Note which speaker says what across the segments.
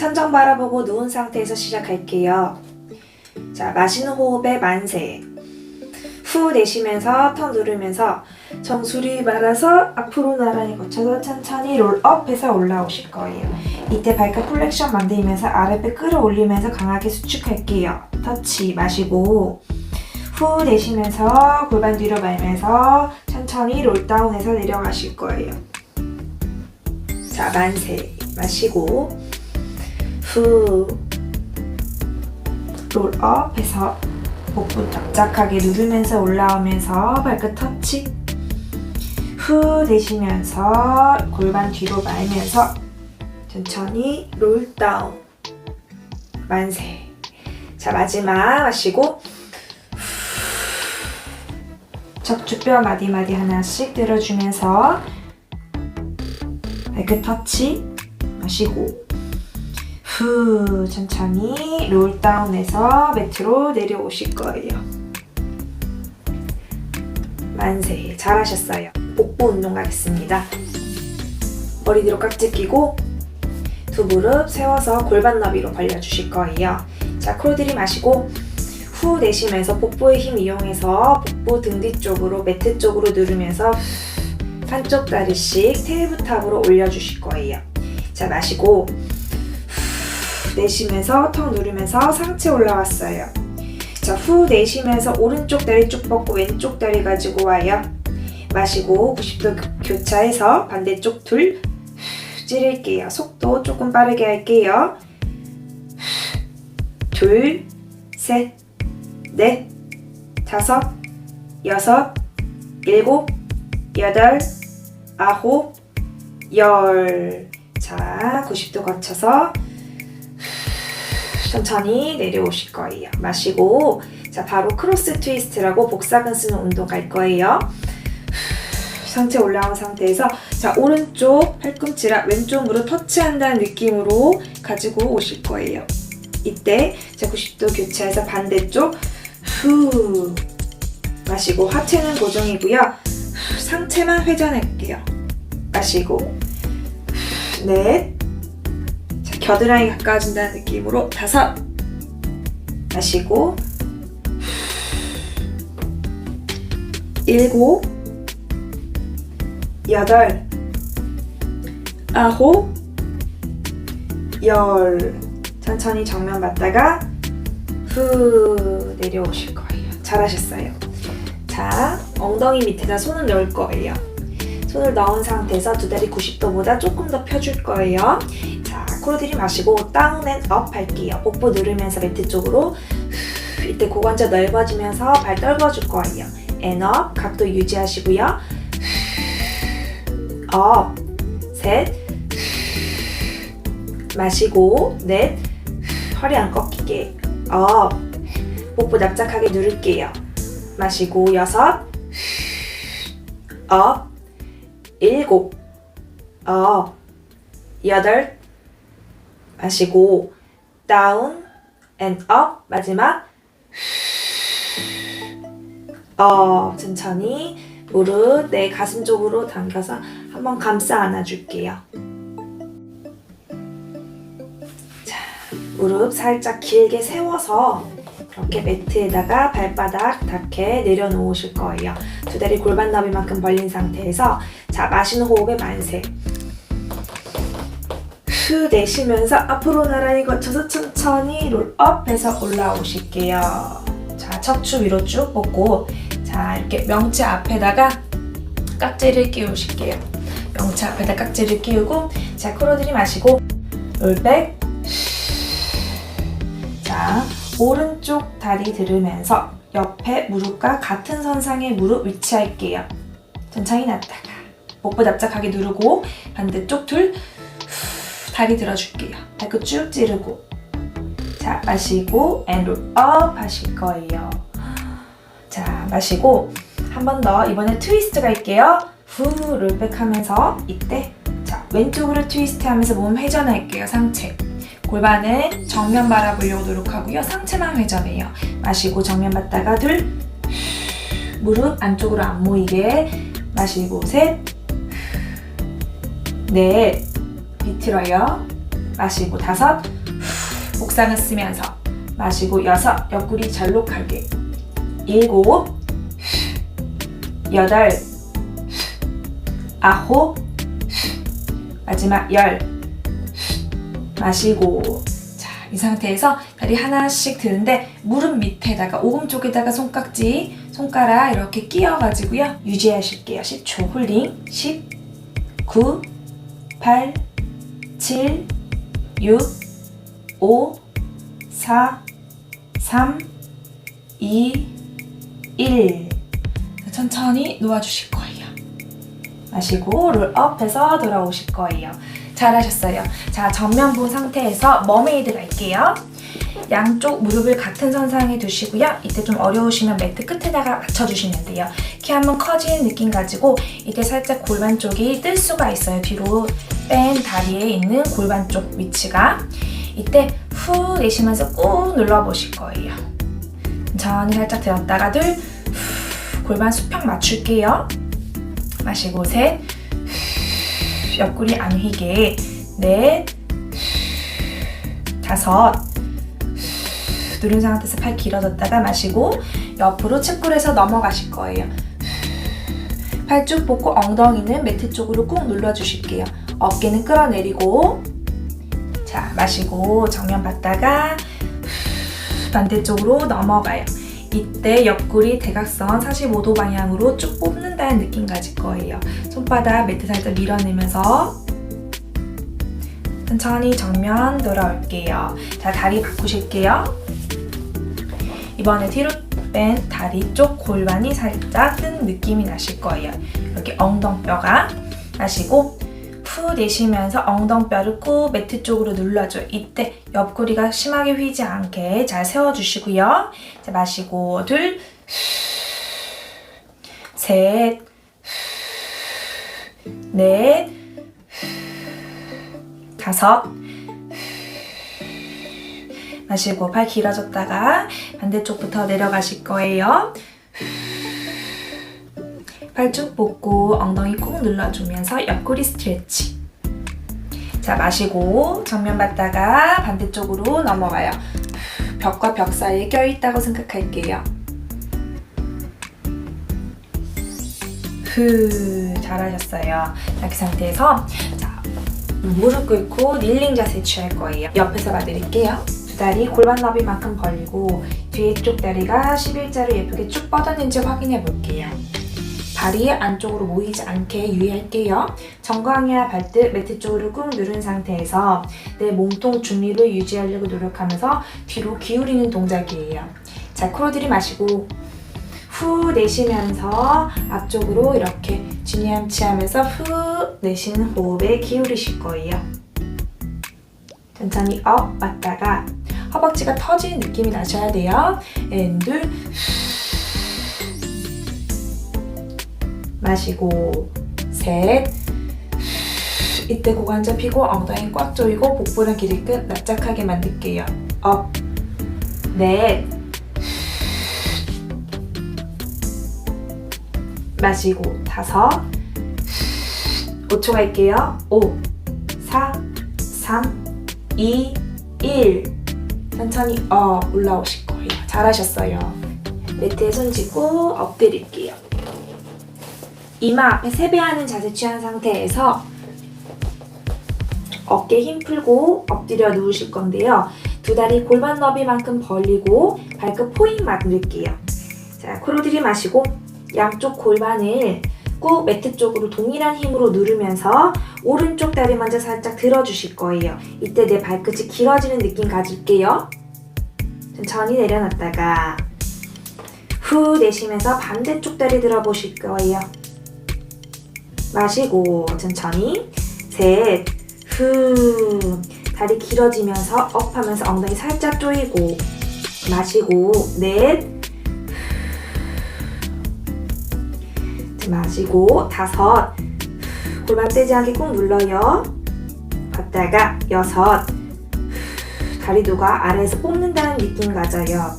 Speaker 1: 천정 바라보고 누운 상태에서 시작할게요. 자, 마시는 호흡에 만세. 후 내쉬면서 턱 누르면서 정수리 말아서 앞으로 나란히 거쳐서 천천히 롤업해서 올라오실 거예요. 이때 발끝 플렉션 만들면서 아랫배 끌어올리면서 강하게 수축할게요. 터치 마시고 후 내쉬면서 골반 뒤로 말면서 천천히 롤다운해서 내려가실 거예요. 자, 만세 마시고 후 롤업 해서 복부 납작하게 누르면서 올라오면서 발끝 터치. 후 내쉬면서 골반 뒤로 말면서 천천히 롤다운. 만세. 자 마지막 마시고. 척추뼈 마디마디 하나씩 들어주면서 발끝 터치 마시고 후 천천히 롤다운해서 매트로 내려오실 거예요. 만세 잘하셨어요. 복부 운동 가겠습니다. 머리 뒤로 깍지 끼고 두 무릎 세워서 골반 너비로 벌려주실 거예요. 자, 콜 들이마시고 후 내쉬면서 복부의 힘 이용해서 복부 등 뒤쪽으로 매트 쪽으로 누르면서 한쪽 다리씩 테이블 탑으로 올려주실 거예요. 자, 마시고 내쉬면서 턱 누르면서 상체 올라왔어요. 자, 후 내쉬면서 오른쪽 다리 쭉 뻗고 왼쪽 다리 가지고 와요. 마시고 90도 교- 교차해서 반대쪽 둘 찌를게요. 속도 조금 빠르게 할게요. 둘, 셋, 넷, 다섯, 여섯, 일곱, 여덟, 아홉, 열. 자, 90도 거쳐서 천천히 내려오실 거예요. 마시고 자 바로 크로스 트위스트라고 복사근 쓰는 운동 갈 거예요. 상체 올라온 상태에서 자 오른쪽 팔꿈치 랑 왼쪽 무릎 터치한다는 느낌으로 가지고 오실 거예요. 이때 자 90도 교차해서 반대쪽 후 마시고 하체는 고정이고요. 상체만 회전할게요. 마시고 넷 자, 겨드랑이 가까워진다는 느낌으로 다섯 마시고 일곱 여덟 아홉 열 천천히 정면 봤다가 후 내려오실 거예요. 잘하셨어요. 자 엉덩이 밑에다 손을 넣을 거예요. 손을 넣은 상태에서 두 다리 90도보다 조금 더 펴줄 거예요. 자, 코로 들이마시고 다운 앤업 할게요. 복부 누르면서 매트 쪽으로 후, 이때 고관절 넓어지면서 발 떨궈줄 거예요. 앤 업, 각도 유지하시고요. 후, 업, 셋, 후, 마시고 넷, 후, 허리 안 꺾이게 업, 복부 납작하게 누를게요. 마시고 여섯, 후, 업, 일곱, 어, 여덟, 마시고 다운 앤업 마지막 어 천천히 무릎 내 가슴 쪽으로 당겨서 한번 감싸 안아줄게요. 자 무릎 살짝 길게 세워서 이렇게 매트에다가 발바닥 닿게 내려놓으실 거예요. 두 다리 골반 너비만큼 벌린 상태에서 자 마시는 호흡에 만세. 후 내쉬면서 앞으로 나란히 거쳐서 천천히 롤업해서 올라오실게요. 자 척추 위로 쭉 뻗고 자 이렇게 명치 앞에다가 깍지를 끼우실게요. 명치 앞에다 깍지를 끼우고 자 코로 들이마시고 롤백 자 오른쪽 다리 들으면서 옆에 무릎과 같은 선상에 무릎 위치할게요. 천천히 놨다가 복부 납작하게 누르고 반대쪽 둘 후, 다리 들어줄게요. 발끝 쭉 찌르고 자 마시고 앤롤업 하실 거예요. 자 마시고 한 번 더 이번에 트위스트 갈게요. 후 롤백 하면서 이때 자 왼쪽으로 트위스트 하면서 몸 회전할게요. 상체 골반은 정면 바라보려고 노력하고요. 상체만 회전해요. 마시고 정면 봤다가 둘 무릎 안쪽으로 안 모이게 마시고 셋 넷 비틀어요. 마시고 다섯. 목상을 쓰면서. 마시고 여섯. 옆구리 잘록하게. 일곱. 여덟. 아홉. 마지막 열. 마시고. 자이 상태에서 다리 하나씩 드는데 무릎 밑에다가 오금 쪽에다가 손깍지 손가락 이렇게 끼워가지고요. 유지하실게요. 10초 홀링 10 9 8 7 6 5 4 3 2 1 천천히 놓아주실 거예요. 마시고 롤업해서 돌아오실 거예요. 잘하셨어요. 자, 정면 본 상태에서 머메이드 갈게요. 양쪽 무릎을 같은 선상에 두시고요. 이때 좀 어려우시면 매트 끝에다가 맞춰주시면 돼요. 키 한번 커지는 느낌 가지고 이때 살짝 골반 쪽이 뜰 수가 있어요. 뒤로 뺀 다리에 있는 골반 쪽 위치가. 이때 후 내쉬면서 꾹 눌러보실 거예요. 천천히 살짝 들었다가 둘, 후, 골반 수평 맞출게요. 마시고 셋, 후, 옆구리 안 휘게 넷, 후, 다섯, 후, 누른 상태에서 팔 길어졌다가 마시고 옆으로 측굴해서 넘어가실 거예요. 팔 쭉 뻗고 엉덩이는 매트 쪽으로 꾹 눌러주실게요. 어깨는 끌어내리고 자 마시고 정면 봤다가 반대쪽으로 넘어가요. 이때 옆구리 대각선 45도 방향으로 쭉 뽑는다는 느낌 가질 거예요. 손바닥 매트 살짝 밀어내면서 천천히 정면 돌아올게요. 자, 다리 바꾸실게요. 이번에 뒤로 뺀 다리 쪽 골반이 살짝 뜬 느낌이 나실 거예요. 이렇게 엉덩뼈가 마시고 후 내쉬면서 엉덩뼈를 꾹 매트 쪽으로 눌러줘요. 이때 옆구리가 심하게 휘지 않게 잘 세워주시고요. 자, 마시고 둘, 셋, 넷, 다섯, 마시고 팔 길어졌다가 반대쪽부터 내려가실 거예요. 팔쭉 뻗고 엉덩이 꾹 눌러주면서 옆구리 스트레치. 자, 마시고 정면 봤다가 반대쪽으로 넘어가요. 벽과 벽 사이에 껴있다고 생각할게요. 후, 잘하셨어요. 자, 그 상태에서 자, 무릎 꿇고 닐링 자세 취할 거예요. 옆에서 봐드릴게요. 두 다리 골반 너비만큼 벌리고 뒤에 쪽 다리가 11자로 예쁘게 쭉 뻗었는지 확인해 볼게요. 발이 안쪽으로 모이지 않게 유의할게요. 정강이와 발등 매트 쪽으로 꾹 누른 상태에서 내 몸통 중리를 유지하려고 노력하면서 뒤로 기울이는 동작이에요. 자, 코로 들이마시고 후 내쉬면서 앞쪽으로 이렇게 진이함치하면서 후 내쉬는 호흡에 기울이실 거예요. 천천히 업 왔다가 허벅지가 터지는 느낌이 나셔야 돼요. 앤둘 마시고 셋 이때 고관 잡히고 엉덩이 꽉 조이고 복부랑 길이 끝 납작하게 만들게요. 업넷 마시고 다섯 5초 갈게요. 5 4 3 2 1 천천히 업 올라오실 거예요. 잘하셨어요. 매트에 손 짚고 엎드릴게요. 이마 앞에 세배하는 자세 취한 상태에서 어깨 힘 풀고 엎드려 누우실 건데요. 두 다리 골반 너비만큼 벌리고 발끝 포인 만들게요. 자, 코로 들이마시고 양쪽 골반을 꾹 매트 쪽으로 동일한 힘으로 누르면서 오른쪽 다리 먼저 살짝 들어주실 거예요. 이때 내 발끝이 길어지는 느낌 가질게요. 천천히 내려놨다가 후 내쉬면서 반대쪽 다리 들어보실 거예요. 마시고 천천히. 셋, 후 다리 길어지면서 업하면서 엉덩이 살짝 조이고 마시고 넷. 마시고 다섯. 골반 떼지 않게 꾹 눌러요. 갔다가 여섯. 다리도가 아래에서 뽑는다는 느낌 가져요.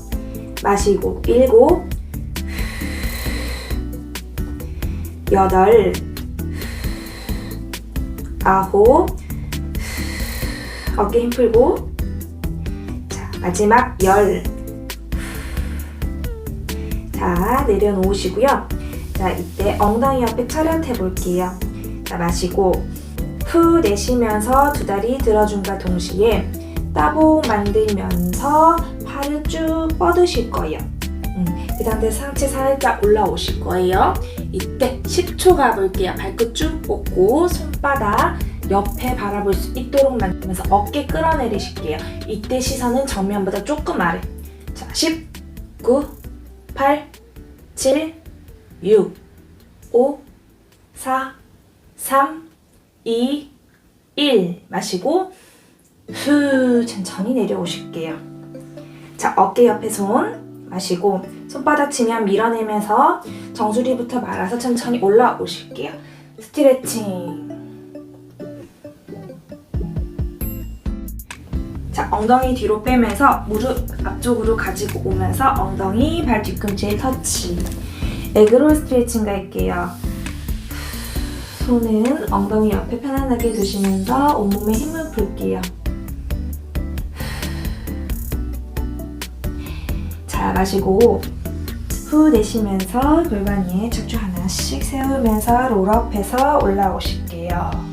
Speaker 1: 마시고 일곱. 여덟 아홉 어깨 힘 풀고 자 마지막 열 자, 내려놓으시고요. 자, 이때 엉덩이 옆에 차렷해 볼게요. 자, 마시고 후 내쉬면서 두 다리 들어준과 동시에 따봉 만들면서 팔을 쭉 뻗으실 거예요. 음, 그 상태 상체 살짝 올라오실 거예요. 이때 10초 가볼게요. 발끝 쭉 뻗고 손바닥 옆에 바라볼 수 있도록 만들면서 어깨 끌어내리실게요. 이때 시선은 정면보다 조금 아래. 자, 10, 9, 8, 7, 6, 5, 4, 3, 2, 1 마시고 후 천천히 내려오실게요. 자 어깨 옆에 손 마시고 손바닥 치면 밀어내면서 정수리부터 말아서 천천히 올라오실게요. 스트레칭. 자 엉덩이 뒤로 빼면서 무릎 앞쪽으로 가지고 오면서 엉덩이 발 뒤꿈치에 터치. 에그롤 스트레칭 갈게요. 손은 엉덩이 옆에 편안하게 두시면서 온몸에 힘을 풀게요. 자, 마시고 후 내쉬면서 골반 위에 척추 하나씩 세우면서 롤업해서 올라오실게요.